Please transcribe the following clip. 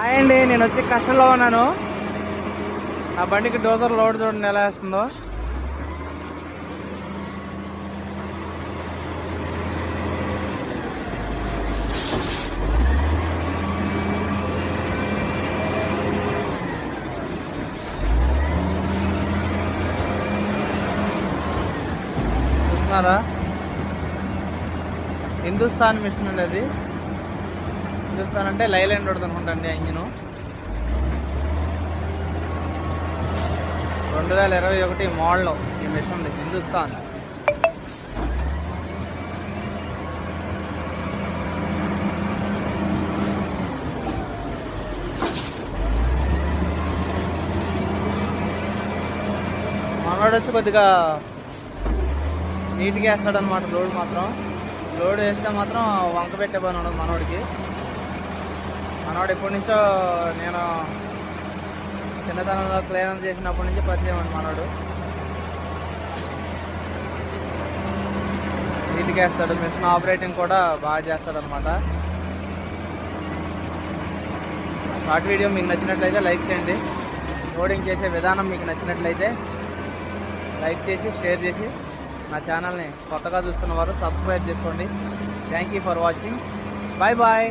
Hi అండి నేను వచ్చి కష్టంలో ఉన్నాను. ఆ బండికి డోజర్ లోడ్ చూడండి ఎలా వేస్తుందో. చూస్తున్నారా? హిందుస్థాన్ మిషన్ అండి అది. చూస్తానంటే అంటే లైలాండ్ రోడ్ అనుకుంటండి ఆ ఇంజిన్. రెండు వేల ఇరవై ఒకటి మోడల్ ఈ మిషన్ ఉంది హిందుస్థాన్. మనోడు వచ్చి కొద్దిగా నీట్గా వేస్తాడనమాట లోడ్ మాత్రం. లోడ్ వేస్తే మాత్రం వంక పెట్టే పని ఉండదు మనోడికి. మనవాడు ఎప్పటి నుంచో నేను చిన్నతనంలో ప్రయాణం చేసినప్పటి నుంచి పరిచయం అండి మనోడు. నీట్గా మిషన్ ఆపరేటింగ్ కూడా బాగా చేస్తాడు అనమాట షార్ట్ వీడియో మీకు నచ్చినట్లయితే లైక్ చేయండి. లోడింగ్ చేసే విధానం మీకు నచ్చినట్లయితే లైక్ చేసి షేర్ చేసి నా ఛానల్ని కొత్తగా చూస్తున్న వారు సబ్స్క్రైబ్ చేసుకోండి. Thank you for watching bye bye